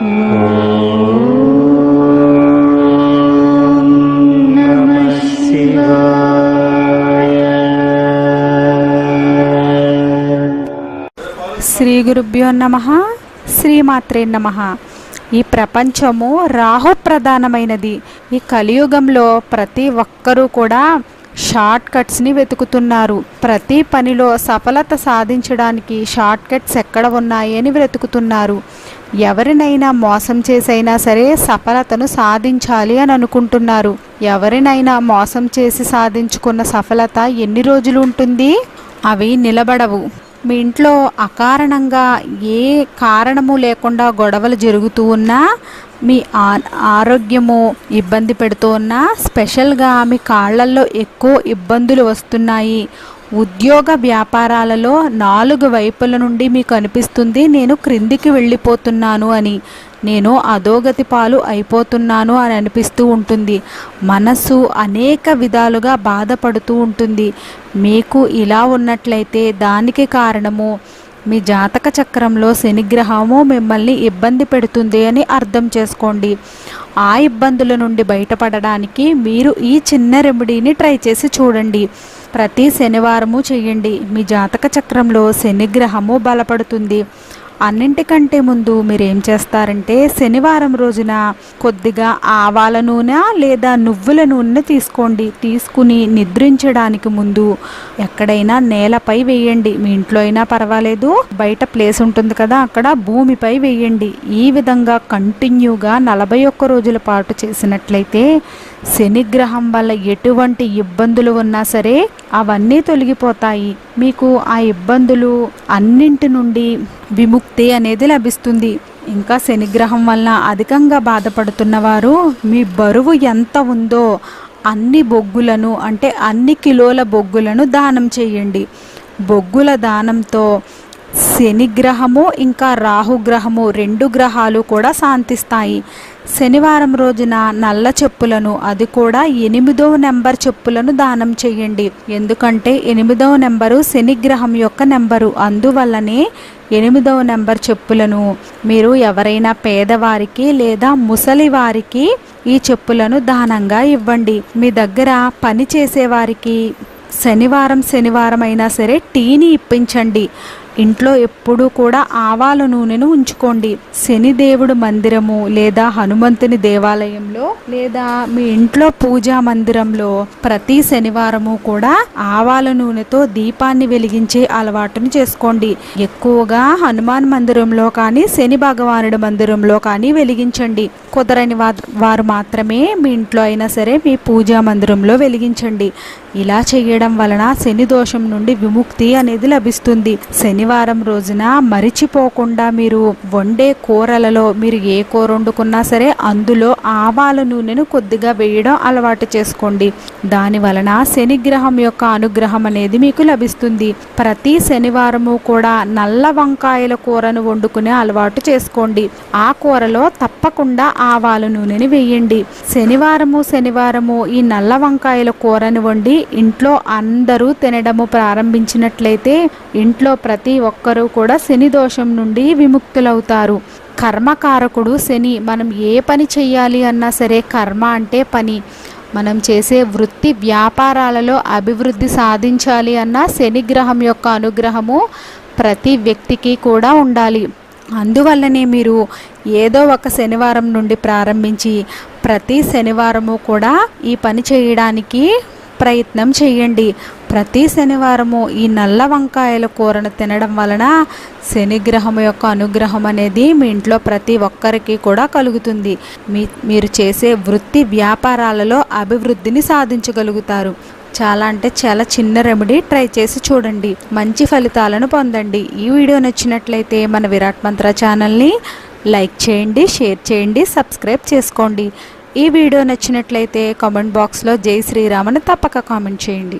శ్రీ గురుభ్యో నమ శ్రీమాత్రే నమ. ఈ ప్రపంచము రాహు ప్రధానమైనది. ఈ కలియుగంలో ప్రతి ఒక్కరూ కూడా షార్ట్ కట్స్ని వెతుకుతున్నారు. ప్రతి పనిలో సఫలత సాధించడానికి షార్ట్ కట్స్ ఎక్కడ ఉన్నాయి అని వెతుకుతున్నారు. ఎవరినైనా మోసం చేసైనా సరే సఫలతను సాధించాలి అని అనుకుంటున్నారు. ఎవరినైనా మోసం చేసి సాధించుకున్న సఫలత ఎన్ని రోజులు ఉంటుంది? అవి నిలబడవు. మీ ఇంట్లో అకారణంగా ఏ కారణము లేకుండా గొడవలు జరుగుతూ ఉన్నా మీ ఆ- ఆరోగ్యము ఇబ్బంది పెడుతూ ఉన్నా స్పెషల్గా మీ కాళ్ళల్లో ఎక్కువ ఇబ్బందులు వస్తున్నాయి. ఉద్యోగ వ్యాపారాలలో నాలుగు వైపుల నుండి మీకు అనిపిస్తుంది నేను క్రిందికి వెళ్ళిపోతున్నాను అని. నేను అధోగతి పాలు అయిపోతున్నాను అని అనిపిస్తూ ఉంటుంది. మనసు అనేక విధాలుగా బాధపడుతూ ఉంటుంది. మీకు ఇలా ఉన్నట్లయితే దానికి కారణము మీ జాతక చక్రంలో శనిగ్రహము మిమ్మల్ని ఇబ్బంది పెడుతుంది అని అర్థం చేసుకోండి. ఆ ఇబ్బందుల నుండి బయటపడడానికి మీరు ఈ చిన్న రెమెడీని ట్రై చేసి చూడండి. ప్రతి శనివారము చేయండి. మీ జాతక చక్రంలో శనిగ్రహము బలపడుతుంది. అన్నింటికంటే ముందు మీరేం చేస్తారంటే శనివారం రోజున కొద్దిగా ఆవాల నూనె లేదా నువ్వుల నూనె తీసుకోండి. తీసుకుని నిద్రించడానికి ముందు ఎక్కడైనా నేలపై వేయండి. మీ ఇంట్లో అయినా పర్వాలేదు. బయట ప్లేస్ ఉంటుంది కదా అక్కడ భూమిపై వేయండి. ఈ విధంగా కంటిన్యూగా నలభై ఒక్క రోజుల పాటు చేసినట్లయితే శనిగ్రహం వల్ల ఎటువంటి ఇబ్బందులు ఉన్నా సరే అవన్నీ తొలగిపోతాయి. మీకు ఆ ఇబ్బందులు అన్నింటి నుండి విముక్తి అనేది లభిస్తుంది. ఇంకా శనిగ్రహం వల్ల అధికంగా బాధపడుతున్నవారు మీ బరువు ఎంత ఉందో అన్ని బొగ్గులను అంటే అన్ని కిలోల బొగ్గులను దానం చేయండి. బొగ్గుల దానంతో శనిగ్రహము ఇంకా రాహుగ్రహము రెండు గ్రహాలు కూడా శాంతిస్తాయి. శనివారం రోజున నల్ల చెప్పులను అది కూడా ఎనిమిదవ నెంబర్ చెప్పులను దానం చేయండి. ఎందుకంటే ఎనిమిదవ నెంబరు శనిగ్రహం యొక్క నెంబరు. అందువల్లనే ఎనిమిదవ నెంబర్ చెప్పులను మీరు ఎవరైనా పేదవారికి లేదా ముసలి వారికి ఈ చెప్పులను దానంగా ఇవ్వండి. మీ దగ్గర పని చేసేవారికి శనివారం శనివారం అయినా సరే టీని ఇప్పించండి. ఇంట్లో ఎప్పుడూ కూడా ఆవాల నూనెను ఉంచుకోండి. శనిదేవుడు మందిరము లేదా హనుమంతుని దేవాలయంలో లేదా మీ ఇంట్లో పూజా మందిరంలో ప్రతి శనివారము కూడా ఆవాల నూనెతో దీపాన్ని వెలిగించే అలవాటును చేసుకోండి. ఎక్కువగా హనుమాన్ మందిరంలో కానీ శని భగవానుడి మందిరంలో కానీ వెలిగించండి. కుదరని వారు మాత్రమే మీ ఇంట్లో అయినా సరే మీ పూజా మందిరంలో వెలిగించండి. ఇలా చేయడం వలన శని దోషం నుండి విముక్తి అనేది లభిస్తుంది. శని శనివారం రోజున మరిచిపోకుండా మీరు వండే కూరలలో మీరు ఏ కూర వండుకున్నా సరే అందులో ఆవాల నూనెను కొద్దిగా వేయడం అలవాటు చేసుకోండి. దాని వలన శనిగ్రహం యొక్క అనుగ్రహం అనేది మీకు లభిస్తుంది. ప్రతి శనివారము కూడా నల్ల వంకాయల కూరను వండుకునే అలవాటు చేసుకోండి. ఆ కూరలో తప్పకుండా ఆవాల నూనెని వేయండి. శనివారము శనివారము ఈ నల్ల వంకాయల కూరను వండి ఇంట్లో అందరూ తినడము ప్రారంభించినట్లయితే ఇంట్లో ప్రతి ప్రతి ఒక్కరూ కూడా శని దోషం నుండి విముక్తులవుతారు. కర్మకారకుడు శని మనం ఏ పని చేయాలి అన్నా సరే కర్మ అంటే పని. మనం చేసే వృత్తి వ్యాపారాలలో అభివృద్ధి సాధించాలి అన్న శనిగ్రహం యొక్క అనుగ్రహము ప్రతి వ్యక్తికి కూడా ఉండాలి. అందువల్లనే మీరు ఏదో ఒక శనివారం నుండి ప్రారంభించి ప్రతి శనివారము కూడా ఈ పని చేయడానికి ప్రయత్నం చేయండి. ప్రతి శనివారము ఈ నల్ల వంకాయల కూరను తినడం వలన శనిగ్రహం యొక్క అనుగ్రహం అనేది మీ ఇంట్లో ప్రతి ఒక్కరికి కూడా కలుగుతుంది. మీ మీరు చేసే వృత్తి వ్యాపారాలలో అభివృద్ధిని సాధించగలుగుతారు. చాలా అంటే చాలా చిన్న రెమెడీ ట్రై చేసి చూడండి. మంచి ఫలితాలను పొందండి. ఈ వీడియో నచ్చినట్లయితే మన విరాట్ మంత్ర ఛానల్ని లైక్ చేయండి షేర్ చేయండి సబ్స్క్రైబ్ చేసుకోండి. ఈ వీడియో నచ్చినట్లయితే కామెంట్ బాక్స్లో జై శ్రీరామ్ అని తప్పక కామెంట్ చేయండి.